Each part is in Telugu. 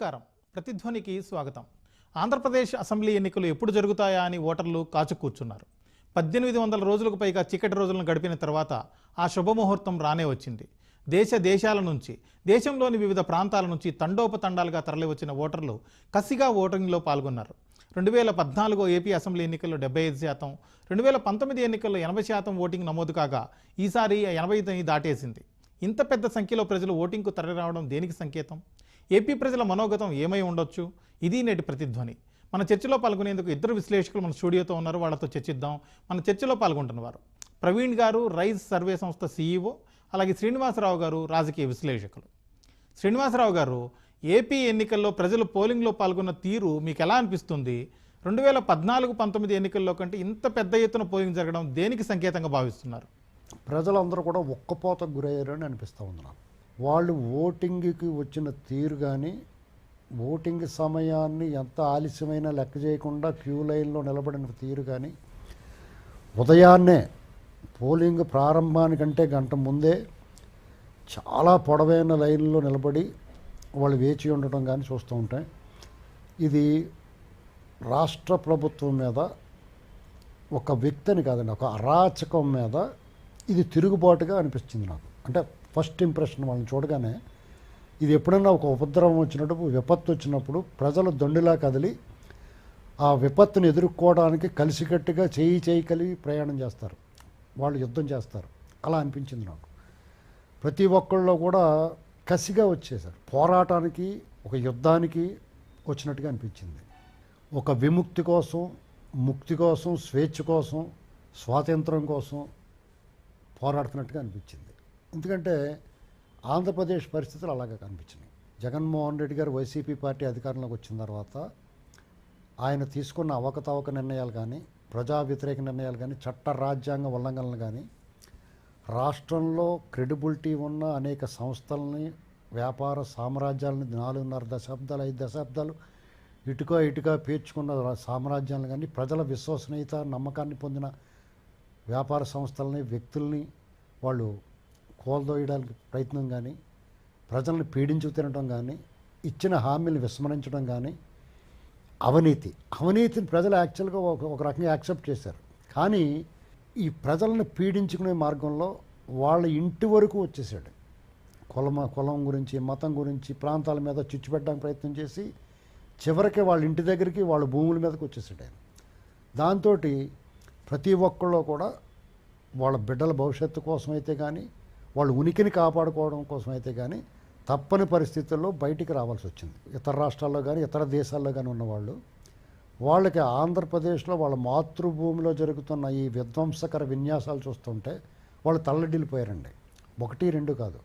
నమస్కారం. ప్రతిధ్వనికి స్వాగతం. ఆంధ్రప్రదేశ్ అసెంబ్లీ ఎన్నికలు ఎప్పుడు జరుగుతాయా అని ఓటర్లు కాచు కూర్చున్నారు. పద్దెనిమిది వందల రోజులకు పైగా చీకటి రోజులను గడిపిన తర్వాత ఆ శుభముహూర్తం రానే వచ్చింది. దేశ దేశాల నుంచి దేశంలోని వివిధ ప్రాంతాల నుంచి తండోపతండాలుగా తరలివచ్చిన ఓటర్లు కసిగా ఓటింగ్లో పాల్గొన్నారు. రెండు వేల పద్నాలుగో ఏపీ అసెంబ్లీ ఎన్నికల్లో డెబ్బై ఐదు శాతం రెండు వేల పంతొమ్మిది ఎన్నికల్లో ఎనభై శాతం ఓటింగ్ నమోదు కాగా ఈసారి ఎనభై దాటేసింది. ఇంత పెద్ద సంఖ్యలో ప్రజలు ఓటింగ్కు తరలిరావడం దేనికి సంకేతం? ఏపీ ప్రజల మనోగతం ఏమై ఉండొచ్చు? ఇది నేటి ప్రతిధ్వని. మన చర్చలో పాల్గొనేందుకు ఇద్దరు విశ్లేషకులు మన స్టూడియోతో ఉన్నారు. వాళ్ళతో చర్చిద్దాం. మన చర్చలో పాల్గొంటున్నవారు ప్రవీణ్ గారు రైజ్ సర్వే సంస్థ సీఈఓ అలాగే శ్రీనివాసరావు గారు రాజకీయ విశ్లేషకులు. శ్రీనివాసరావు గారు ఏపీ ఎన్నికల్లో ప్రజలు పోలింగ్లో పాల్గొన్న తీరు మీకు ఎలా అనిపిస్తుంది? రెండు వేల పద్నాలుగు పంతొమ్మిది ఎన్నికల్లో కంటే ఇంత పెద్ద ఎత్తున పోలింగ్ జరగడం దేనికి సంకేతంగా భావిస్తున్నారు? ప్రజలందరూ కూడా ఒక్కపోతకు గురయ్యారని అనిపిస్తూ ఉంది నాకు. వాళ్ళు ఓటింగ్కి వచ్చిన తీరు కానీ ఓటింగ్ సమయాన్ని ఎంత ఆలస్యమైనా లెక్క చేయకుండా క్యూ లైన్లో నిలబడిన తీరు కానీ ఉదయాన్నే పోలింగ్ ప్రారంభానికంటే గంట ముందే చాలా పొడవైన లైన్లో నిలబడి వాళ్ళు వేచి ఉండటం కానీ చూస్తూ ఉంటాయి ఇది రాష్ట్ర ప్రభుత్వం మీద ఒక వ్యక్తిని కాదండి ఒక అరాచకం మీద ఇది తిరుగుబాటుగా అనిపించింది నాకు. అంటే ఫస్ట్ ఇంప్రెషన్ వాళ్ళని చూడగానే ఇది ఎప్పుడైనా ఒక ఉపద్రవం వచ్చినప్పుడు విపత్తు వచ్చినప్పుడు ప్రజలు దొండిలా కదిలి ఆ విపత్తుని ఎదుర్కోవడానికి కలిసికట్టుగా చేయి చేయి కలిగి ప్రయాణం చేస్తారు. వాళ్ళు యుద్ధం చేస్తారు. అలా అనిపించింది నాకు. ప్రతి ఒక్కళ్ళు కూడా కసిగా వచ్చేసారు పోరాటానికి ఒక యుద్ధానికి వచ్చినట్టుగా అనిపించింది. ఒక విముక్తి కోసం ముక్తి కోసం స్వేచ్ఛ కోసం స్వాతంత్రం కోసం పోరాడుతున్నట్టుగా అనిపించింది. ఎందుకంటే ఆంధ్రప్రదేశ్ పరిస్థితులు అలాగే కనిపించినాయి. జగన్మోహన్ రెడ్డి గారు వైసీపీ పార్టీ అధికారంలోకి వచ్చిన తర్వాత ఆయన తీసుకున్న అవకతవక నిర్ణయాలు కానీ ప్రజా వ్యతిరేక నిర్ణయాలు కానీ చట్ట రాజ్యాంగ ఉల్లంఘనలు కానీ రాష్ట్రంలో క్రెడిబిలిటీ ఉన్న అనేక సంస్థలని వ్యాపార సామ్రాజ్యాలని నాలుగున్నర దశాబ్దాలు ఐదు దశాబ్దాలు ఇటుక ఇటుక పేర్చుకున్న సామ్రాజ్యాలను కానీ ప్రజల విశ్వసనీయత నమ్మకాన్ని పొందిన వ్యాపార సంస్థలని వ్యక్తుల్ని వాళ్ళు కోల్దోయడానికి ప్రయత్నం కానీ ప్రజలను పీడించు తినడం కానీ ఇచ్చిన హామీలు విస్మరించడం కానీ అవినీతి. అవినీతిని ప్రజలు యాక్చువల్గా ఒక ఒక రకంగా యాక్సెప్ట్ చేశారు. కానీ ఈ ప్రజలను పీడించుకునే మార్గంలో వాళ్ళ ఇంటి వరకు వచ్చేసాడు కులమ కులం గురించి మతం గురించి ప్రాంతాల మీద చిచ్చుపెట్టడానికి ప్రయత్నం చేసి చివరికి వాళ్ళ ఇంటి దగ్గరికి వాళ్ళ భూముల మీదకి వచ్చేసాడు ఆయన. దాంతో ప్రతి ఒక్కళ్ళు కూడా వాళ్ళ బిడ్డల భవిష్యత్తు కోసం అయితే కానీ వాళ్ళు ఉనికిని కాపాడుకోవడం కోసం అయితే కానీ తప్పని పరిస్థితుల్లో బయటికి రావాల్సి వచ్చింది. ఇతర రాష్ట్రాల్లో కానీ ఇతర దేశాల్లో కానీ ఉన్నవాళ్ళు వాళ్ళకి ఆంధ్రప్రదేశ్లో వాళ్ళ మాతృభూమిలో జరుగుతున్న ఈ విధ్వంసకర విన్యాసాలు చూస్తుంటే వాళ్ళు తల్లడిల్లిపోయారండి. ఒకటి రెండు కాదు.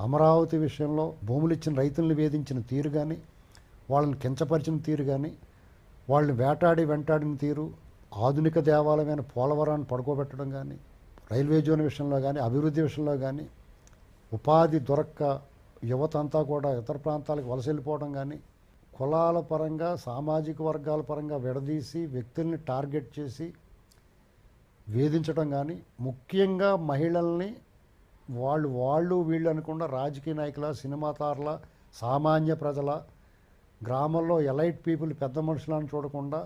అమరావతి విషయంలో భూములు ఇచ్చిన రైతుల్ని వేధించిన తీరు కానీ వాళ్ళని కించపరిచిన తీరు కానీ వాళ్ళని వేటాడి వెంటాడిన తీరు ఆధునిక దేవాలయమైన పోలవరాన్ని పడుకోబెట్టడం కానీ రైల్వే జోన్ విషయంలో కానీ అభివృద్ధి విషయంలో కానీ ఉపాధి దొరక్క యువత అంతా కూడా ఇతర ప్రాంతాలకు వలస వెళ్ళిపోవడం కానీ కులాల పరంగా సామాజిక వర్గాల పరంగా విడదీసి వ్యక్తుల్ని టార్గెట్ చేసి వేధించడం కానీ ముఖ్యంగా మహిళల్ని వాళ్ళు వాళ్ళు వీళ్ళు అనకుండా రాజకీయ నాయకుల సినిమా తారల సామాన్య ప్రజల గ్రామంలో ఎలైట్ పీపుల్ పెద్ద మనుషులను చూడకుండా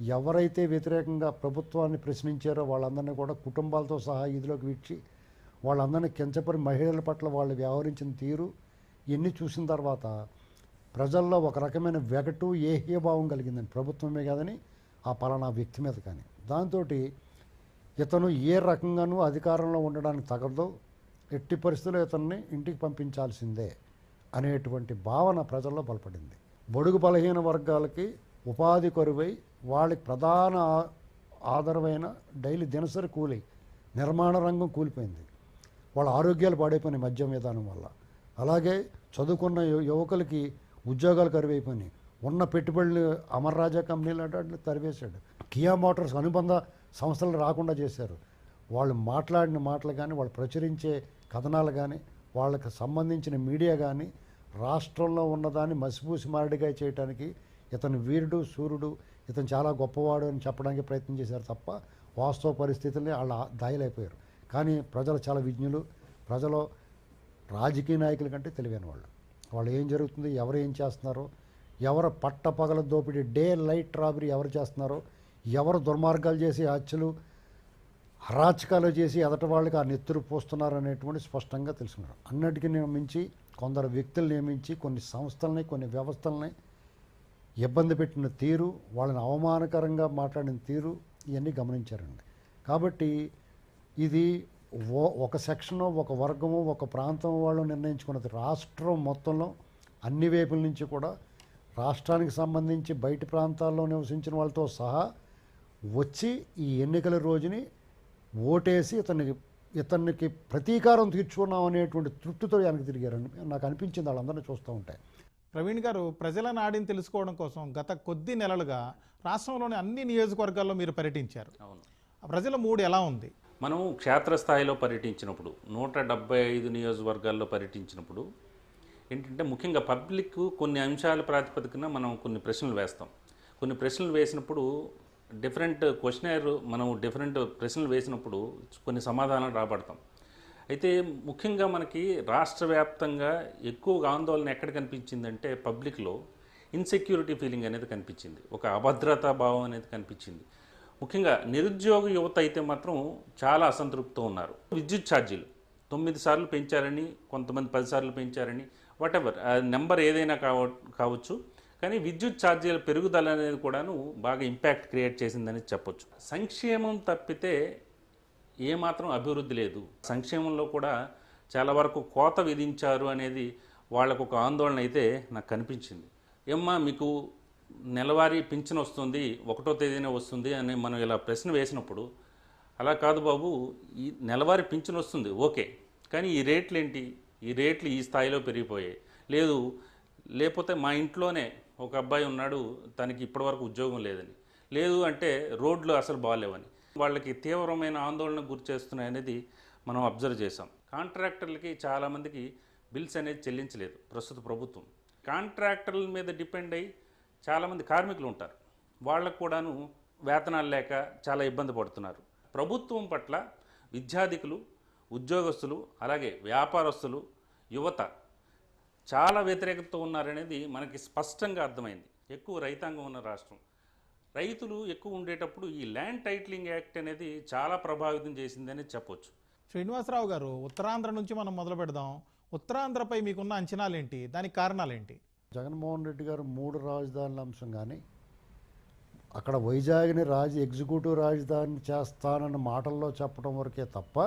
ఎవరైతే వ్యతిరేకంగా ప్రభుత్వాన్ని ప్రశ్నించారో వాళ్ళందరినీ కూడా కుటుంబాలతో సహా ఇదిలోకి విచ్చి వాళ్ళందరినీ కించపరి మహిళల పట్ల వాళ్ళు వ్యవహరించిన తీరు ఎన్ని చూసిన తర్వాత ప్రజల్లో ఒక రకమైన వెగటు ఏహ్యభావం కలిగిందని ప్రభుత్వమే కాదని ఆ పలానా వ్యక్తి మీద కానీ. దాంతో ఇతను ఏ రకంగానూ అధికారంలో ఉండడానికి తగదు ఎట్టి పరిస్థితుల్లో ఇతన్ని ఇంటికి పంపించాల్సిందే అనేటువంటి భావన ప్రజల్లో బలపడింది. బడుగు బలహీన వర్గాలకి ఉపాధి కరువై వాళ్ళకి ప్రధాన ఆధారమైన డైలీ దినసరి కూలి నిర్మాణ రంగం కూలిపోయింది. వాళ్ళ ఆరోగ్యాలు పాడైపోయినాయి మద్యం విధానం వల్ల. అలాగే చదువుకున్న యువకులకి ఉద్యోగాలు కరువైపోయినాయి. ఉన్న పెట్టుబడులు అమర్ రాజా కంపెనీలు అంటే తరివేశాడు. కియా మోటార్స్ అనుబంధ సంస్థలు రాకుండా చేశారు. వాళ్ళు మాట్లాడిన మాటలు కానీ వాళ్ళు ప్రచురించే కథనాలు కానీ వాళ్ళకి సంబంధించిన మీడియా కానీ రాష్ట్రంలో ఉన్నదాన్ని మసిపూసి మారడిగా చేయడానికి ఇతను వీరుడు సూర్యుడు ఇతను చాలా గొప్పవాడు అని చెప్పడానికి ప్రయత్నం చేశారు తప్ప వాస్తవ పరిస్థితుల్ని వాళ్ళు దాయలైపోయారు. కానీ ప్రజలు చాలా విజ్ఞులు ప్రజలు రాజకీయ నాయకుల కంటే తెలివైన వాళ్ళు. వాళ్ళు ఏం జరుగుతుంది ఎవరు ఏం చేస్తున్నారో ఎవరు పట్ట పగల దోపిడీ డే లైట్ రాబరీ ఎవరు చేస్తున్నారో ఎవరు దుర్మార్గాలు చేసి హత్యలు అరాచకాలు చేసి ఎదటి వాళ్ళకి ఆ నెత్తురు పోస్తున్నారు అనేటువంటి స్పష్టంగా తెలుసుకున్నారు. అన్నిటికీ నియమించి కొందరు వ్యక్తులు నియమించి కొన్ని సంస్థలని కొన్ని వ్యవస్థలని ఇబ్బంది పెట్టిన తీరు వాళ్ళని అవమానకరంగా మాట్లాడిన తీరు ఇవన్నీ గమనించారండి. కాబట్టి ఇది ఓ- ఒక సెక్షను ఒక వర్గము ఒక ప్రాంతం వాళ్ళు నిర్ణయించుకున్నది రాష్ట్రం మొత్తంలో అన్ని వైపుల నుంచి కూడా రాష్ట్రానికి సంబంధించి బయటి ప్రాంతాల్లో నివసించిన వాళ్ళతో సహా వచ్చి ఈ ఎన్నికల రోజుని ఓటేసి ఇతనికి ఇతనికి ప్రతీకారం తీర్చుకున్నాం అనేటువంటి తృప్తితో వెనక్కి తిరిగారని నాకు అనిపించింది వాళ్ళందరినీ చూస్తూ ఉంటాయి ప్రవీణ్ గారు ప్రజల నాడిని తెలుసుకోవడం కోసం గత కొద్ది నెలలుగా రాష్ట్రంలోని అన్ని నియోజకవర్గాల్లో మీరు పర్యటించారు. అవును. ప్రజల మూడు ఎలా ఉంది? మనం క్షేత్రస్థాయిలో పర్యటించినప్పుడు నూట డెబ్బై ఐదు నియోజకవర్గాల్లో పర్యటించినప్పుడు ఏంటంటే ముఖ్యంగా పబ్లిక్ కొన్ని అంశాల ప్రాతిపదికన మనం కొన్ని ప్రశ్నలు వేస్తాం. కొన్ని ప్రశ్నలు వేసినప్పుడు డిఫరెంట్ క్వశ్చనర్ మనం డిఫరెంట్ ప్రశ్నలు వేసినప్పుడు కొన్ని సమాధానాలు రాబడతాం. అయితే ముఖ్యంగా మనకి రాష్ట్ర వ్యాప్తంగా ఎక్కువగా ఆందోళన ఎక్కడ కనిపించిందంటే పబ్లిక్లో ఇన్సెక్యూరిటీ ఫీలింగ్ అనేది కనిపించింది. ఒక అభద్రతా భావం అనేది కనిపించింది. ముఖ్యంగా నిరుద్యోగ యువత అయితే మాత్రం చాలా అసంతృప్తితో ఉన్నారు. విద్యుత్ ఛార్జీలు తొమ్మిది సార్లు పెంచారని కొంతమంది పది సార్లు పెంచారని వాటెవర్ నెంబర్ ఏదైనా కావ కావచ్చు. కానీ విద్యుత్ ఛార్జీల పెరుగుదల అనేది కూడాను బాగా ఇంపాక్ట్ క్రియేట్ చేసిందని చెప్పొచ్చు. సంక్షేమం తప్పితే ఏమాత్రం అభివృద్ధి లేదు. సంక్షేమంలో కూడా చాలా వరకు కోత విధించారు అనేది వాళ్ళకు ఒక ఆందోళన అయితే నాకు కనిపించింది. ఏమ్మా మీకు నెలవారీ పింఛన్ వస్తుంది ఒకటో తేదీనే వస్తుంది అని మనం ఇలా ప్రశ్న వేసినప్పుడు అలా కాదు బాబు ఈ నెలవారీ పింఛన్ వస్తుంది ఓకే కానీ ఈ రేట్లు ఏంటి ఈ రేట్లు ఈ స్థాయిలో పెరిగిపోయాయి. లేదు లేకపోతే మా ఇంట్లోనే ఒక అబ్బాయి ఉన్నాడు తనకి ఇప్పటివరకు ఉద్యోగం లేదని. లేదు అంటే రోడ్లు అసలు బాగాలేవని. వాళ్ళకి తీవ్రమైన ఆందోళన గురి చేస్తున్నాయి అనేది మనం అబ్జర్వ్ చేసాం కాంట్రాక్టర్లకి చాలామందికి బిల్స్ అనేది చెల్లించలేదు ప్రస్తుత ప్రభుత్వం. కాంట్రాక్టర్ల మీద డిపెండ్ అయ్యి చాలామంది కార్మికులు ఉంటారు. వాళ్ళకు కూడాను వేతనాలు లేక చాలా ఇబ్బంది పడుతున్నారు. ప్రభుత్వం పట్ల విద్యాధికులు ఉద్యోగస్తులు అలాగే వ్యాపారస్తులు యువత చాలా వ్యతిరేకతతో ఉన్నారనేది మనకి స్పష్టంగా అర్థమైంది. ఎక్కువ రైతాంగం ఉన్న రాష్ట్రం. రైతులు ఎక్కువ ఉండేటప్పుడు ఈ ల్యాండ్ టైటిలింగ్ యాక్ట్ అనేది చాలా ప్రభావితం చేసిందని చెప్పొచ్చు. శ్రీనివాసరావు గారు ఉత్తరాంధ్ర నుంచి మనం మొదలు పెడదాం. ఉత్తరాంధ్రపై మీకున్న అంచనాలేంటి? దానికి కారణాలేంటి? జగన్మోహన్ రెడ్డి గారు మూడు రాజధానుల అంశం కానీ అక్కడ వైజాగ్ని రాజ ఎగ్జిక్యూటివ్ రాజధాని చేస్తానన్న మాటల్లో చెప్పడం వరకే తప్ప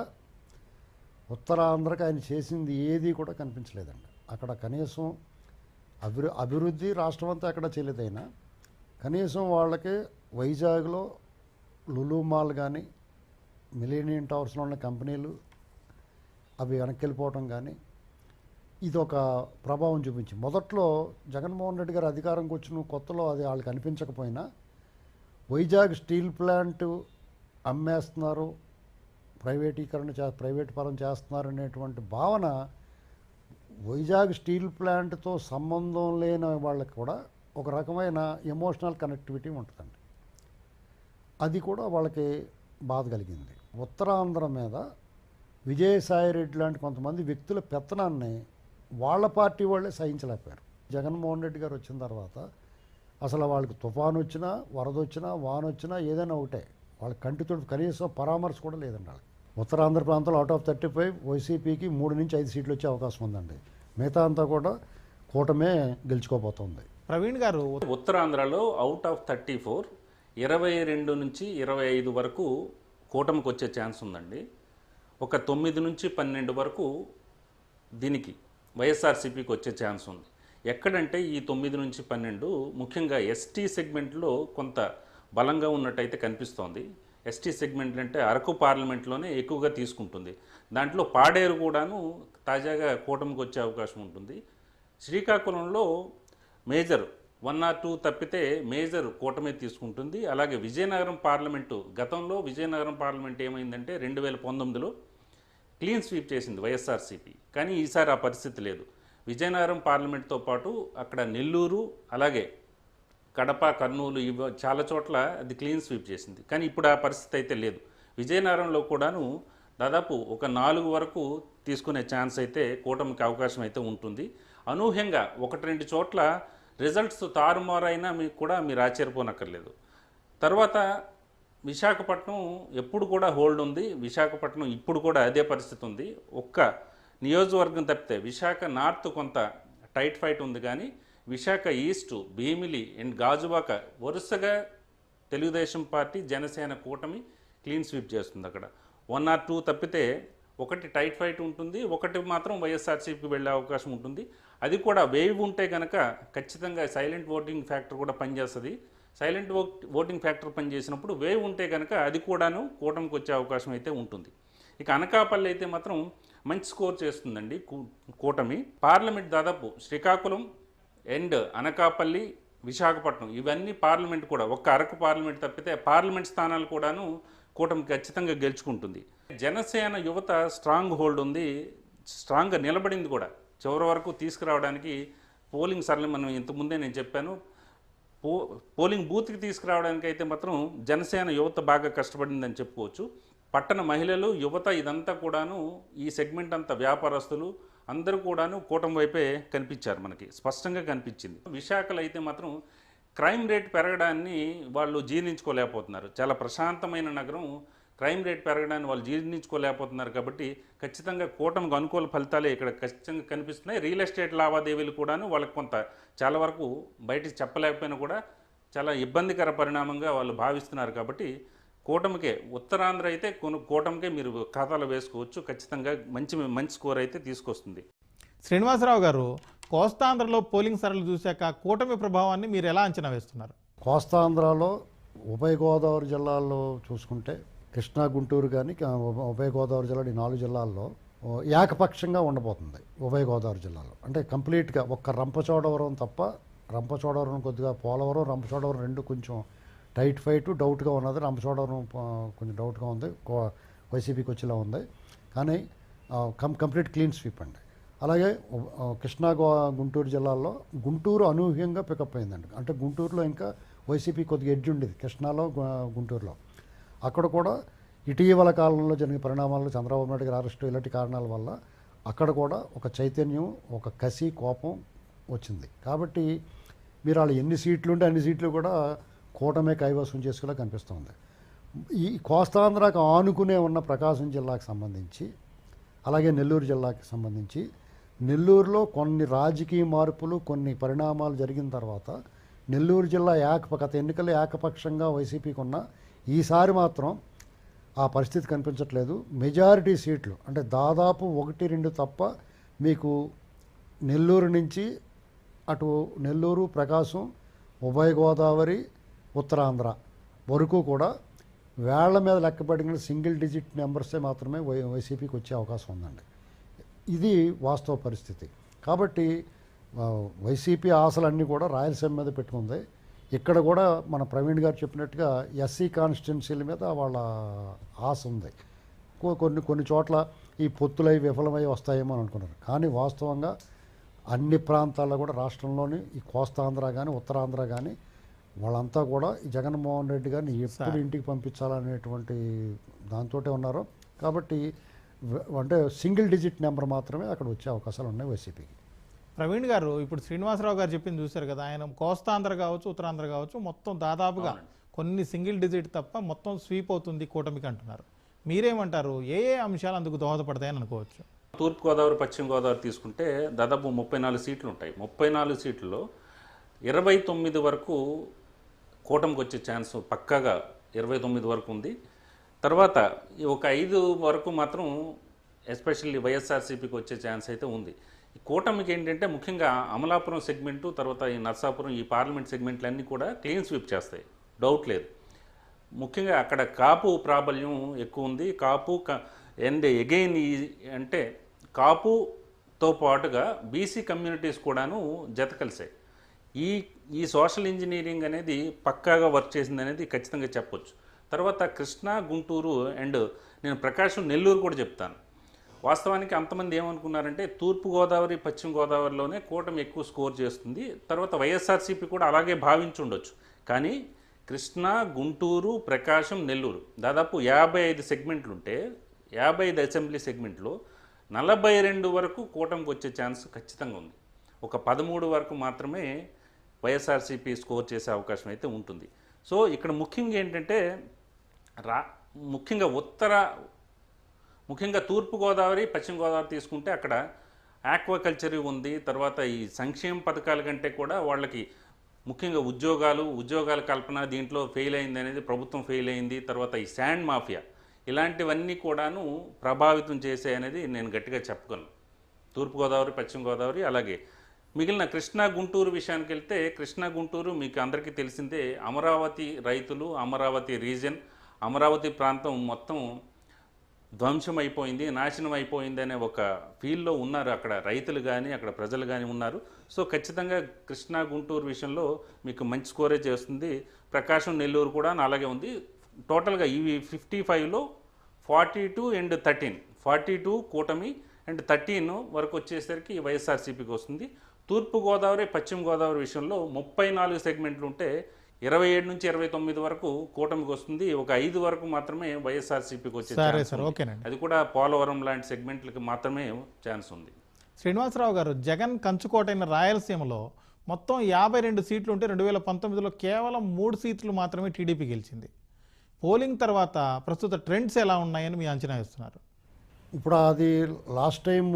ఉత్తరాంధ్రకి ఆయన చేసింది ఏది కూడా కనిపించలేదండి. అక్కడ కనీసం అభివృ అభివృద్ధి రాష్ట్రం అంతా ఎక్కడ చేయలేదైనా కనీసం వాళ్ళకి వైజాగ్లో లులు మాల్ కానీ మిలీనియం టవర్స్లో ఉన్న కంపెనీలు అవి వెనక్కి వెళ్ళిపోవటం కానీ ఇది ఒక ప్రభావం చూపించి మొదట్లో జగన్మోహన్ రెడ్డి గారు అధికారంకి వచ్చిన కొత్తలో అది వాళ్ళకి అనిపించకపోయినా వైజాగ్ స్టీల్ ప్లాంట్ అమ్మేస్తున్నారు ప్రైవేటీకరణ చే ప్రైవేట్ పరం చేస్తున్నారు అనేటువంటి భావన వైజాగ్ స్టీల్ ప్లాంట్తో సంబంధం లేని వాళ్ళకి కూడా ఒక రకమైన ఎమోషనల్ కనెక్టివిటీ ఉంటుందండి. అది కూడా వాళ్ళకి బాధ కలిగింది. ఉత్తరాంధ్ర మీద విజయసాయి రెడ్డి లాంటి కొంతమంది వ్యక్తుల పెత్తనాన్ని వాళ్ళ పార్టీ వాళ్ళే సహించలేకపోయారు. జగన్మోహన్ రెడ్డి గారు వచ్చిన తర్వాత అసలు వాళ్ళకి తుఫాను వచ్చినా వరద వచ్చినా వాన వచ్చినా ఏదైనా ఒకటే. వాళ్ళ కంటితో కనీసం పరామర్శ కూడా లేదండి వాళ్ళకి. ఉత్తరాంధ్ర ప్రాంతంలో అవుట్ ఆఫ్ థర్టీ ఫైవ్ వైసీపీకి మూడు నుంచి ఐదు సీట్లు వచ్చే అవకాశం ఉందండి. మిగతా అంతా కూడా కూటమే గెలుచుకోబోతుంది. ప్రవీణ్ గారు ఉత్తరాంధ్రలో అవుట్ ఆఫ్ థర్టీ ఫోర్ ఇరవై రెండు నుంచి ఇరవై ఐదు వరకు కూటమికి వచ్చే ఛాన్స్ ఉందండి. ఒక తొమ్మిది నుంచి పన్నెండు వరకు దీనికి వైఎస్ఆర్సీపీకి వచ్చే ఛాన్స్ ఉంది. ఎక్కడంటే ఈ తొమ్మిది నుంచి పన్నెండు ముఖ్యంగా ఎస్టీ సెగ్మెంట్లో కొంత బలంగా ఉన్నట్టయితే కనిపిస్తోంది. ఎస్టీ సెగ్మెంట్ అంటే అరకు పార్లమెంట్లోనే ఎక్కువగా తీసుకుంటుంది. దాంట్లో పాడేరు కూడాను తాజాగా కూటమికి వచ్చే అవకాశం ఉంటుంది. శ్రీకాకుళంలో మేజర్ వన్ ఆర్ టూ తప్పితే మేజర్ కూటమి తీసుకుంటుంది. అలాగే విజయనగరం పార్లమెంటు గతంలో విజయనగరం పార్లమెంట్ ఏమైందంటే రెండు వేల పంతొమ్మిదిలో క్లీన్ స్వీప్ చేసింది వైఎస్ఆర్సీపీ. కానీ ఈసారి ఆ పరిస్థితి లేదు. విజయనగరం పార్లమెంట్తో పాటు అక్కడ నెల్లూరు అలాగే కడప కర్నూలు ఇవ చాలా చోట్ల అది క్లీన్ స్వీప్ చేసింది. కానీ ఇప్పుడు ఆ పరిస్థితి అయితే లేదు. విజయనగరంలో కూడాను దాదాపు ఒక నాలుగు వరకు తీసుకునే ఛాన్స్ అయితే కూటమికి అవకాశం అయితే ఉంటుంది. అనూహ్యంగా ఒకటి రెండు చోట్ల రిజల్ట్స్ తారుమారైనా మీకు కూడా మీరు ఆశ్చర్యపోనక్కర్లేదు. తర్వాత విశాఖపట్నం ఎప్పుడు కూడా హోల్డ్ ఉంది. విశాఖపట్నం ఇప్పుడు కూడా అదే పరిస్థితి ఉంది. ఒక్క నియోజకవర్గం తప్పితే విశాఖ నార్త్ కొంత టైట్ ఫైట్ ఉంది కానీ విశాఖ ఈస్ట్ భీమిలి అండ్ గాజువాక వరుసగా తెలుగుదేశం పార్టీ జనసేన కూటమి క్లీన్ స్వీప్ చేస్తుంది అక్కడ. వన్ ఆర్ టూ తప్పితే ఒకటి టైట్ ఫైట్ ఉంటుంది ఒకటి మాత్రం వైఎస్ఆర్సీపీకి వెళ్ళే అవకాశం ఉంటుంది. అది కూడా వేవ్ ఉంటే కనుక ఖచ్చితంగా సైలెంట్ ఓటింగ్ ఫ్యాక్టర్ కూడా పనిచేస్తుంది. సైలెంట్ ఓట్ ఓటింగ్ ఫ్యాక్టర్ పనిచేసినప్పుడు వేవ్ ఉంటే కనుక అది కూడాను కూటమికి వచ్చే అవకాశం అయితే ఉంటుంది. ఇక అనకాపల్లి అయితే మాత్రం మంచి స్కోర్ చేస్తుందండి కూ- కూటమి. పార్లమెంట్ దాదాపు శ్రీకాకుళం అండ్ అనకాపల్లి విశాఖపట్నం ఇవన్నీ పార్లమెంట్ కూడా ఒక్క అరకు పార్లమెంట్ తప్పితే పార్లమెంట్ స్థానాలు కూడాను కూటమి ఖచ్చితంగా గెలుచుకుంటుంది. జనసేన యువత స్ట్రాంగ్ హోల్డ్ ఉంది స్ట్రాంగ్గా నిలబడింది కూడా. చివరి వరకు తీసుకురావడానికి పోలింగ్ సరళి మనం ఇంతకుముందే నేను చెప్పాను. పో పోలింగ్ బూత్కి తీసుకురావడానికి అయితే మాత్రం జనసేన యువత బాగా కష్టపడిందని చెప్పుకోవచ్చు. పట్టణ మహిళలు యువత ఇదంతా కూడాను ఈ సెగ్మెంట్ అంతా వ్యాపారస్తులు అందరూ కూడాను కూటమి వైపే కనిపించారు మనకి. స్పష్టంగా కనిపించింది. విశాఖలో అయితే మాత్రం క్రైమ్ రేట్ పెరగడాన్ని వాళ్ళు జీర్ణించుకోలేకపోతున్నారు. చాలా ప్రశాంతమైన నగరం క్రైమ్ రేట్ పెరగడాన్ని వాళ్ళు జీర్ణించుకోలేకపోతున్నారు కాబట్టి ఖచ్చితంగా కూటమికి అనుకూల ఫలితాలే ఇక్కడ ఖచ్చితంగా కనిపిస్తున్నాయి. రియల్ ఎస్టేట్ లావాదేవీలు కూడాను వాళ్ళకి కొంత చాలా వరకు బయటికి చెప్పలేకపోయినా కూడా చాలా ఇబ్బందికర పరిణామంగా వాళ్ళు భావిస్తున్నారు కాబట్టి కూటమికే ఉత్తరాంధ్ర అయితే కొను కూటమికే మీరు ఖాతాలో వేసుకోవచ్చు. ఖచ్చితంగా మంచి మంచి స్కోర్ అయితే తీసుకొస్తుంది. శ్రీనివాసరావు గారు కోస్తాంధ్రలో పోలింగ్ సరళి చూశాక కూటమి ప్రభావాన్ని మీరు ఎలా అంచనా వేస్తున్నారు? కోస్తాంధ్రలో ఉభయ గోదావరి జిల్లాల్లో చూసుకుంటే కృష్ణా గుంటూరు కానీ ఉభయ గోదావరి జిల్లా ఈ నాలుగు జిల్లాల్లో ఏకపక్షంగా ఉండబోతుంది ఉభయ గోదావరి జిల్లాలో. అంటే కంప్లీట్గా ఒక్క రంపచోడవరం తప్ప రంపచోడవరం కొద్దిగా పోలవరం రంపచోడవరం రెండు కొంచెం టైట్ ఫైట్ డౌట్గా ఉన్నది. రంపచోడవరం కొంచెం డౌట్గా ఉంది. కో- వైసీపీకి వచ్చేలా ఉంది. కానీ కం కంప్లీట్ క్లీన్ స్వీప్ అండి. అలాగే కృష్ణా గుంటూరు జిల్లాలో గుంటూరు అనూహ్యంగా పికప్ అయిందండి అంటే గుంటూరులో ఇంకా వైసీపీ కొద్దిగా ఎడ్జ్ ఉండేది కృష్ణాలో గుంటూరులో. అక్కడ కూడా ఇటీవల కాలంలో జరిగిన పరిణామాలు చంద్రబాబు నాయుడు గారి అరెస్టు ఇలాంటి కారణాల వల్ల అక్కడ కూడా ఒక చైతన్యం ఒక కసి కోపం వచ్చింది. కాబట్టి మీరు వాళ్ళు ఎన్ని సీట్లు ఉంటే అన్ని సీట్లు కూడా కూటమే కైవసం చేసుకులా కనిపిస్తుంది ఈ కోస్తాంధ్రకు ఆనుకునే ఉన్న ప్రకాశం జిల్లాకు సంబంధించి అలాగే నెల్లూరు జిల్లాకి సంబంధించి నెల్లూరులో కొన్ని రాజకీయ మార్పులు కొన్ని పరిణామాలు జరిగిన తర్వాత నెల్లూరు జిల్లా ఏక ఎన్నికలు ఏకపక్షంగా వైసీపీకి ఉన్న ఈసారి మాత్రం ఆ పరిస్థితి కనిపించట్లేదు. మెజారిటీ సీట్లు అంటే దాదాపు ఒకటి రెండు తప్ప మీకు నెల్లూరు నుంచి అటు నెల్లూరు ప్రకాశం ఉభయ గోదావరి ఉత్తరాంధ్ర వరకు కూడా వేళ్ళ మీద లెక్కబడిన సింగిల్ డిజిట్ నెంబర్సే మాత్రమే వై వైసీపీకి వచ్చే అవకాశం ఉందండి. ఇది వాస్తవ పరిస్థితి. కాబట్టి వైసీపీ ఆశలన్నీ కూడా రాయలసీమ మీద పెట్టుకుంది. ఇక్కడ కూడా మన ప్రవీణ్ గారు చెప్పినట్టుగా ఎస్సీ కాన్స్టిట్యున్సీల మీద వాళ్ళ ఆశ ఉంది. కొన్ని కొన్ని చోట్ల ఈ పొత్తులై విఫలమై వస్తాయేమో అని అనుకున్నారు. కానీ వాస్తవంగా అన్ని ప్రాంతాల్లో కూడా రాష్ట్రంలోని ఈ కోస్తాంధ్ర కానీ ఉత్తరాంధ్ర కానీ వాళ్ళంతా కూడా ఈ జగన్మోహన్ రెడ్డి గారిని ఎప్పుడు ఇంటికి పంపించాలనేటువంటి దాంతో ఉన్నారు. కాబట్టి అంటే సింగిల్ డిజిట్ నెంబర్ మాత్రమే అక్కడ వచ్చే అవకాశాలు ఉన్నాయి వైసీపీకి. ప్రవీణ్ గారు ఇప్పుడు శ్రీనివాసరావు గారు చెప్పింది చూశారు కదా ఆయన కోస్తాంధ్ర కావచ్చు ఉత్తరాంధ్ర కావచ్చు మొత్తం దాదాపుగా కొన్ని సింగిల్ డిజిట్ తప్ప మొత్తం స్వీప్ అవుతుంది కూటమికి అంటున్నారు. మీరేమంటారు? ఏ ఏ అంశాలు అందుకు దోహదపడతాయని అనుకోవచ్చు? తూర్పుగోదావరి పశ్చిమ గోదావరి తీసుకుంటే దాదాపు ముప్పై నాలుగు సీట్లు ఉంటాయి. ముప్పై నాలుగు సీట్లలో ఇరవై తొమ్మిది వరకు కూటమికి వచ్చే ఛాన్స్ పక్కాగా ఇరవై తొమ్మిది వరకు ఉంది. తర్వాత ఈ ఒక ఐదు వరకు మాత్రం ఎస్పెషల్లీ వైఎస్ఆర్సీపీకి వచ్చే ఛాన్స్ అయితే ఉంది. ఈ కూటమికి ఏంటంటే ముఖ్యంగా అమలాపురం సెగ్మెంటు తర్వాత ఈ నర్సాపురం ఈ పార్లమెంట్ సెగ్మెంట్లు అన్నీ కూడా క్లీన్ స్వీప్ చేస్తాయి. డౌట్ లేదు. ముఖ్యంగా అక్కడ కాపు ప్రాబల్యం ఎక్కువ ఉంది. కాపు క- అండ్ ఎగైన్ ఈ అంటే కాపుతో పాటుగా బీసీ కమ్యూనిటీస్ కూడాను జత కలిసాయి. ఈ ఈ సోషల్ ఇంజనీరింగ్ అనేది పక్కాగా వర్క్ చేసింది అనేది ఖచ్చితంగా చెప్పొచ్చు. తర్వాత కృష్ణా గుంటూరు అండ్ నేను ప్రకాశం నెల్లూరు కూడా చెప్తాను. వాస్తవానికి అంతమంది ఏమనుకున్నారంటే తూర్పుగోదావరి పశ్చిమ గోదావరిలోనే కూటమి ఎక్కువ స్కోర్ చేస్తుంది. తర్వాత వైఎస్ఆర్సీపీ కూడా అలాగే భావించి ఉండొచ్చు. కానీ కృష్ణా గుంటూరు ప్రకాశం నెల్లూరు దాదాపు యాభై ఐదు సెగ్మెంట్లు ఉంటే యాభై ఐదు అసెంబ్లీ సెగ్మెంట్లో నలభై రెండు వరకు కూటమికి వచ్చే ఛాన్స్ ఖచ్చితంగా ఉంది. ఒక పదమూడు వరకు మాత్రమే వైఎస్ఆర్సీపీ స్కోర్ చేసే అవకాశం అయితే ఉంటుంది. సో ఇక్కడ ముఖ్యంగా ఏంటంటే రా ముఖ్యంగా ఉత్తర ముఖ్యంగా తూర్పుగోదావరి పశ్చిమ గోదావరి తీసుకుంటే అక్కడ ఆక్వాకల్చర్ ఉంది. తర్వాత ఈ సంక్షేమ పథకాల కంటే కూడా వాళ్ళకి ముఖ్యంగా ఉద్యోగాలు ఉద్యోగాల కల్పన దీంట్లో ఫెయిల్ అయింది అనేది ప్రభుత్వం ఫెయిల్ అయింది. తర్వాత ఈ శాండ్ మాఫియా ఇలాంటివన్నీ కూడాను ప్రభావితం చేసే అనేది నేను గట్టిగా చెప్పగలను తూర్పుగోదావరి పశ్చిమ గోదావరి అలాగే మిగిలిన కృష్ణా గుంటూరు విషయానికి వెళ్తే కృష్ణా గుంటూరు మీకు అందరికీ తెలిసిందే అమరావతి రైతులు అమరావతి రీజన్ అమరావతి ప్రాంతం మొత్తం ధ్వంసం అయిపోయింది నాశనం అయిపోయింది అనే ఒక ఫీల్లో ఉన్నారు అక్కడ రైతులు కానీ అక్కడ ప్రజలు కానీ ఉన్నారు. సో ఖచ్చితంగా కృష్ణా గుంటూరు విషయంలో మీకు మంచి స్కోరే చేస్తుంది. ప్రకాశం నెల్లూరు కూడా అలాగే ఉంది. టోటల్గా ఇవి ఫిఫ్టీ ఫైవ్లో forty two and thirteen. Forty two కూటమి అండ్ థర్టీన్ వరకు వచ్చేసరికి వైఎస్ఆర్సీపీకి వస్తుంది. తూర్పుగోదావరి పశ్చిమ గోదావరి విషయంలో ముప్పై నాలుగు సెగ్మెంట్లు ఉంటే ఇరవై ఏడు నుంచి ఇరవై తొమ్మిది వరకు కూటమికి వస్తుంది. ఒక ఐదు వరకు మాత్రమే వైఎస్ఆర్సీపీకి వచ్చే ఛాన్స్. ఓకేనండి. అది కూడా పోలవరం లాంటి సెగ్మెంట్లకి మాత్రమే ఛాన్స్ ఉంది. శ్రీనివాసరావు గారు జగన్ కంచుకోటైన రాయలసీమలో మొత్తం యాభై రెండు సీట్లు ఉంటే రెండు వేల పంతొమ్మిదిలో కేవలం మూడు సీట్లు మాత్రమే టీడీపీ గెలిచింది. పోలింగ్ తర్వాత ప్రస్తుత ట్రెండ్స్ ఎలా ఉన్నాయని మీ అంచనా వేస్తున్నారు? ఇప్పుడు అది లాస్ట్ టైం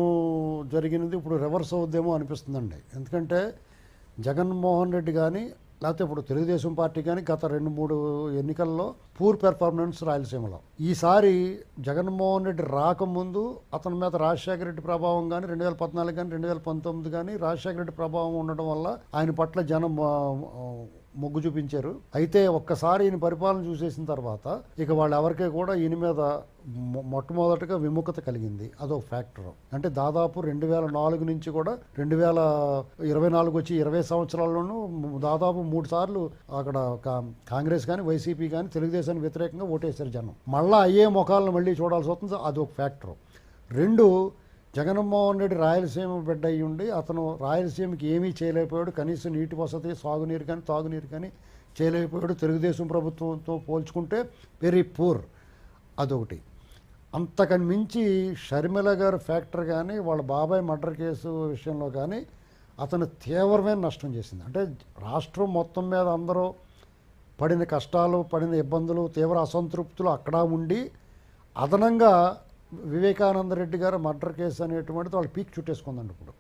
జరిగినది ఇప్పుడు రివర్స్ అవుద్దేమో అనిపిస్తుందండి. ఎందుకంటే జగన్మోహన్ రెడ్డి కానీ లేకపోతే ఇప్పుడు తెలుగుదేశం పార్టీ కానీ గత రెండు మూడు ఎన్నికల్లో పూర్ పెర్ఫార్మెన్స్ రాయలసీమలో. ఈసారి జగన్మోహన్ రెడ్డి రాకముందు అతని మీద రాజశేఖర రెడ్డి ప్రభావం కానీ రెండు వేల పద్నాలుగు కానీ రెండు వేల పంతొమ్మిది కానీ రాజశేఖర రెడ్డి ప్రభావం ఉండడం వల్ల ఆయన పట్ల జనం మొగ్గు చూపించారు. అయితే ఒక్కసారి ఈయన పరిపాలన చూసేసిన తర్వాత ఇక వాళ్ళు ఎవరికే కూడా ఈయన మీద మొ- మొట్టమొదటిగా విముఖత కలిగింది. అదొక ఫ్యాక్టర్. అంటే దాదాపు రెండు వేల నాలుగు నుంచి కూడా రెండు వేల ఇరవై నాలుగు వచ్చి ఇరవై సంవత్సరాల్లోనూ దాదాపు మూడు సార్లు అక్కడ కా- కాంగ్రెస్ కానీ వైసీపీ కానీ తెలుగుదేశానికి వ్యతిరేకంగా ఓటేశారు జనం. మళ్ళీ అయ్యే ముఖాలను మళ్ళీ చూడాల్సి వస్తుంది. అదొక ఫ్యాక్టర్. రెండు జగన్మోహన్ రెడ్డి రాయలసీమ బిడ్డ అయ్యుండి ఉండి అతను రాయలసీమకి ఏమీ చేయలేకపోయాడు. కనీసం నీటి వసతి సాగునీరు కానీ తాగునీరు కానీ చేయలేకపోయాడు. తెలుగుదేశం ప్రభుత్వంతో పోల్చుకుంటే వెరీ పూర్ అదొకటి. అంతకని మించి షర్మిల గారు ఫ్యాక్టర్ కానీ వాళ్ళ బాబాయ్ మర్డర్ కేసు విషయంలో కానీ అతను తీవ్రమైన నష్టం చేసింది. అంటే రాష్ట్రం మొత్తం మీద అందరూ పడిన కష్టాలు పడిన ఇబ్బందులు తీవ్ర అసంతృప్తులు అక్కడ ఉండి అదనంగా వివేకానంద రెడ్డి గారు మర్డర్ కేసు అనేటువంటిది వాళ్ళు పీక్ చుట్టేసుకుందండి ఇప్పుడు.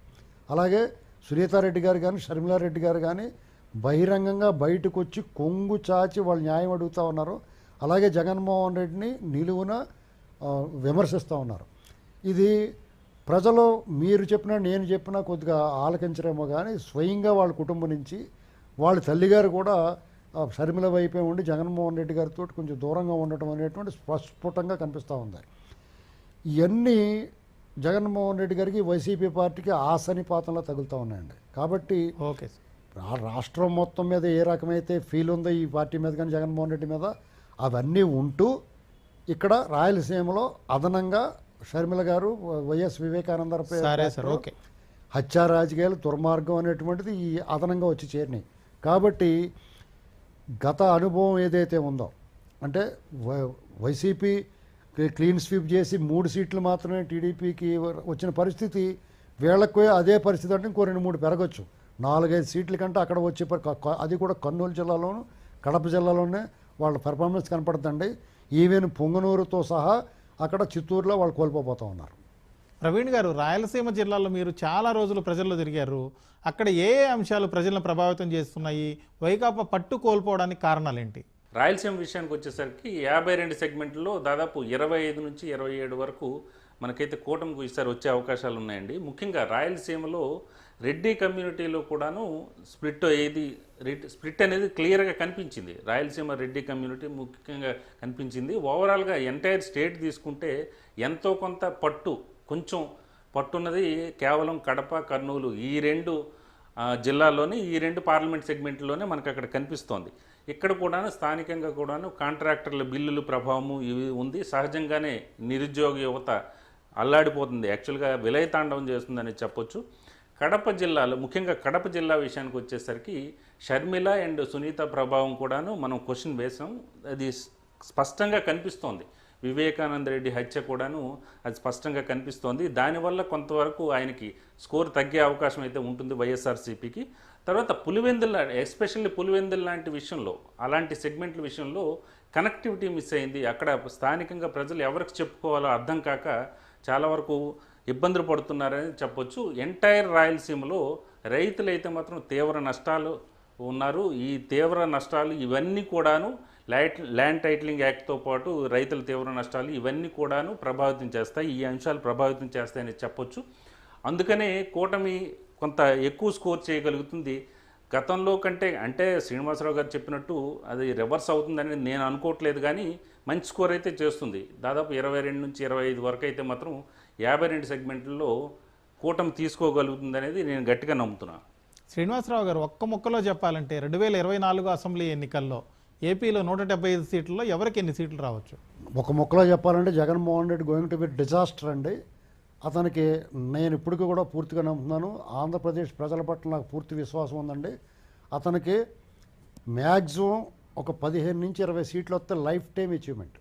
అలాగే సునీతారెడ్డి గారు కానీ షర్మిలారెడ్డి గారు కానీ బహిరంగంగా బయటకు వచ్చి కొంగు చాచి వాళ్ళు న్యాయం అడుగుతూ ఉన్నారు. అలాగే జగన్మోహన్ రెడ్డిని నిలువున విమర్శిస్తూ ఉన్నారు. ఇది ప్రజలు మీరు చెప్పినా నేను చెప్పినా కొద్దిగా ఆలకించరేమో కానీ స్వయంగా వాళ్ళ కుటుంబం నుంచి వాళ్ళ తల్లిగారు కూడా షర్మిల వైపే ఉండి జగన్మోహన్ రెడ్డి గారితో కొంచెం దూరంగా ఉండటం అనేటువంటి స్పష్టంగా కనిపిస్తూ ఉంది. ఇవన్నీ జగన్మోహన్ రెడ్డి గారికి వైసీపీ పార్టీకి ఆసనిపాతంలో తగులుతూ ఉన్నాయండి. కాబట్టి ఓకే రాష్ట్రం మొత్తం మీద ఏ రకమైతే ఫీల్ ఉందో ఈ పార్టీ మీద కానీ జగన్మోహన్ రెడ్డి మీద అవన్నీ ఉంటూ ఇక్కడ రాయలసీమలో అదనంగా షర్మిల గారు వైఎస్ వివేకానంద హత్యా రాజకీయాలు దుర్మార్గం అనేటువంటిది ఈ అదనంగా వచ్చి చేరినాయి. కాబట్టి గత అనుభవం ఏదైతే ఉందో అంటే వై- వైసీపీ క్లీన్ స్వీప్ చేసి మూడు సీట్లు మాత్రమే టీడీపీకి వచ్చిన పరిస్థితి వీళ్ళకు అదే పరిస్థితి అంటే ఇంకో రెండు మూడు పెరగచ్చు. నాలుగైదు సీట్ల కంటే అక్కడ వచ్చే అది కూడా కర్నూలు జిల్లాలోను కడప జిల్లాలోనే వాళ్ళ పెర్ఫార్మెన్స్ కనపడుతుందండి. ఈవెన్ పొంగనూరుతో సహా అక్కడ చిత్తూరులో వాళ్ళు కోల్పోతూ ఉన్నారు. ప్రవీణ్ గారు రాయలసీమ జిల్లాలో మీరు చాలా రోజులు ప్రజల్లో తిరిగారు. అక్కడ ఏ ఏ అంశాలు ప్రజలను ప్రభావితం చేస్తున్నాయి? వైకాపా పట్టు కోల్పోవడానికి కారణాలు ఏంటి రాయలసీమ విషయానికి వచ్చేసరికి యాభై రెండు సెగ్మెంట్లో దాదాపు ఇరవై ఐదు నుంచి ఇరవై ఏడు వరకు మనకైతే కూటమికి ఈసారి వచ్చే అవకాశాలు ఉన్నాయండి. ముఖ్యంగా రాయలసీమలో రెడ్డి కమ్యూనిటీలో కూడాను స్ప్లిట్ ఏది రెడ్ స్ప్లిట్ అనేది క్లియర్గా కనిపించింది. రాయలసీమ రెడ్డి కమ్యూనిటీ ముఖ్యంగా కనిపించింది. ఓవరాల్గా ఎంటైర్ స్టేట్ తీసుకుంటే ఎంతో కొంత పట్టు కొంచెం పట్టున్నది కేవలం కడప కర్నూలు ఈ రెండు జిల్లాలోనే ఈ రెండు పార్లమెంట్ సెగ్మెంట్లోనే మనకు అక్కడ కనిపిస్తోంది. ఇక్కడ కూడాను స్థానికంగా కూడాను కాంట్రాక్టర్ల బిల్లులు ప్రభావము ఇవి ఉంది. సహజంగానే నిరుద్యోగ యువత అల్లాడిపోతుంది. యాక్చువల్గా విలయతాండవం చేస్తుందని చెప్పొచ్చు. కడప జిల్లాలో ముఖ్యంగా కడప జిల్లా విషయానికి వచ్చేసరికి షర్మిల అండ్ సునీత ప్రభావం కూడాను మనం క్వశ్చన్ వేసాం. అది స్పష్టంగా కనిపిస్తోంది. వివేకానంద రెడ్డి హత్య కూడాను అది స్పష్టంగా కనిపిస్తోంది. దానివల్ల కొంతవరకు ఆయనకి స్కోర్ తగ్గే అవకాశం అయితే ఉంటుంది వైఎస్ఆర్సీపీకి. తర్వాత పులివెందుల ఎస్పెషల్లీ పులివెందుల లాంటి విషయంలో అలాంటి సెగ్మెంట్ల విషయంలో కనెక్టివిటీ మిస్ అయింది. అక్కడ స్థానికంగా ప్రజలు ఎవరికి చెప్పుకోవాలో అర్థం కాక చాలా వరకు ఇబ్బందులు పడుతున్నారని చెప్పొచ్చు. ఎంటైర్ రాయలసీమలో రైతులైతే మాత్రం తీవ్ర నష్టాలు ఉన్నారు. ఈ తీవ్ర నష్టాలు ఇవన్నీ కూడాను లైట్ ల్యాండ్ టైటిలింగ్ యాక్ట్తో పాటు రైతుల తీవ్ర నష్టాలు ఇవన్నీ కూడాను ప్రభావితం చేస్తాయి. ఈ అంశాలు ప్రభావితం చేస్తాయని చెప్పొచ్చు. అందుకనే కూటమి కొంత ఎక్కువ స్కోర్ చేయగలుగుతుంది. గతంలో కంటే అంటే శ్రీనివాసరావు గారు చెప్పినట్టు అది రివర్స్ అవుతుందని నేను అనుకోవట్లేదు కానీ మంచి స్కోర్ అయితే చేస్తుంది. దాదాపు ఇరవై రెండు నుంచి ఇరవై ఐదు వరకు అయితే మాత్రం యాభై రెండు సెగ్మెంట్లలో కూటమి తీసుకోగలుగుతుంది అనేది నేను గట్టిగా నమ్ముతున్నాను శ్రీనివాసరావు గారు ఒక్క ముక్కలో చెప్పాలంటే రెండు వేల ఇరవై నాలుగు అసెంబ్లీ ఎన్నికల్లో ఏపీలో నూట డెబ్బై ఐదు సీట్లలో ఎవరికి ఎన్ని సీట్లు రావచ్చు? ఒక ముక్కలో చెప్పాలంటే Jaganmohan Reddy going to be disaster అండి. అతనికి నేను ఇప్పటికీ కూడా పూర్తిగా నమ్ముతున్నాను ఆంధ్రప్రదేశ్ ప్రజల పట్ల నాకు పూర్తి విశ్వాసం ఉందండి. అతనికి మ్యాక్సిమం ఒక పదిహేను నుంచి ఇరవై సీట్లు వస్తే లైఫ్ టైం అచీవ్మెంట్.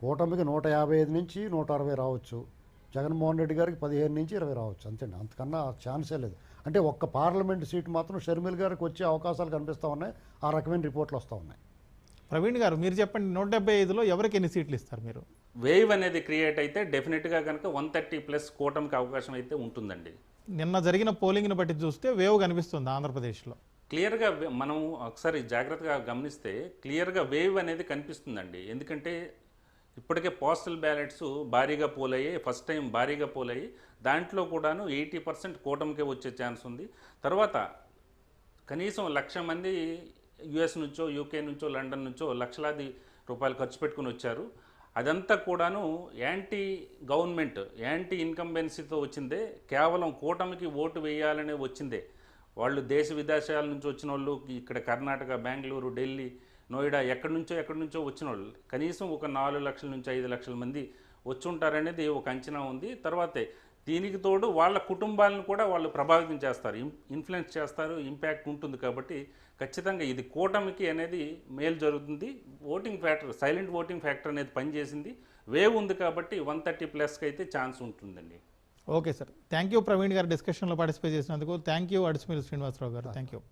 కూటమికి నూట యాభై ఐదు నుంచి నూట అరవై రావచ్చు. జగన్మోహన్ రెడ్డి గారికి పదిహేను నుంచి ఇరవై రావచ్చు. అంతేండి. అంతకన్నా ఛాన్సే లేదు. అంటే ఒక్క పార్లమెంట్ సీట్ మాత్రం షర్మిల్ గారికి వచ్చే అవకాశాలు కనిపిస్తూ ఉన్నాయి. ఆ రకమైన రిపోర్ట్లు వస్తూ ఉన్నాయి. ప్రవీణ్ గారు మీరు చెప్పండి నూట డెబ్బై ఐదులో ఎవరికి ఎన్ని సీట్లు ఇస్తారు మీరు? వేవ్ అనేది క్రియేట్ అయితే డెఫినెట్గా కనుక వన్ థర్టీ ప్లస్ కూటమికి అవకాశం అయితే ఉంటుందండి. నిన్న జరిగిన పోలింగ్ని బట్టి చూస్తే వేవ్ కనిపిస్తుంది ఆంధ్రప్రదేశ్లో. క్లియర్గా మనం ఒకసారి జాగ్రత్తగా గమనిస్తే క్లియర్గా వేవ్ అనేది కనిపిస్తుందండి. ఎందుకంటే ఇప్పటికే పోస్టల్ బ్యాలెట్స్ భారీగా పోలయ్యాయి ఫస్ట్ టైం భారీగా పోలయ్యి దాంట్లో కూడాను ఎయిటీ పర్సెంట్ కూటమికే వచ్చే ఛాన్స్ ఉంది. తర్వాత కనీసం లక్ష మంది యుఎస్ నుంచో యూకే నుంచో లండన్ నుంచో లక్షలాది రూపాయలు ఖర్చు పెట్టుకుని వచ్చారు. అదంతా కూడాను యాంటీ గవర్నమెంట్ యాంటీ ఇన్కంబెన్సీతో వచ్చిందే కేవలం కూటమికి ఓటు వేయాలనే వచ్చిందే. వాళ్ళు దేశ విదేశాల నుంచి వచ్చిన వాళ్ళు ఇక్కడ కర్ణాటక బెంగళూరు ఢిల్లీ నోయిడా ఎక్కడి నుంచో ఎక్కడి నుంచో వచ్చిన వాళ్ళు కనీసం ఒక నాలుగు లక్షల నుంచి ఐదు లక్షల మంది వచ్చి ఉంటారనేది ఒక అంచనా ఉంది. తర్వాతే దీనికి తోడు వాళ్ళ కుటుంబాలను కూడా వాళ్ళు ప్రభావితం చేస్తారు. ఇన్- ఇన్ఫ్లుయెన్స్ చేస్తారు ఇంపాక్ట్ ఉంటుంది కాబట్టి ఖచ్చితంగా ఇది కూటమికి అనేది మేలు జరుగుతుంది. Voting factor silent voting factor అనేది పనిచేసింది. వేవ్ ఉంది కాబట్టి వన్ థర్టీ ప్లస్కి అయితే ఛాన్స్ ఉంటుందండి. Okay sir. Thank you Praveen garu డిస్కషన్లో పార్టిసిపేట్ చేసినందుకు. థ్యాంక్ యూ అడిసిమిల్ శ్రీనివాసరావు గారు. Thank you.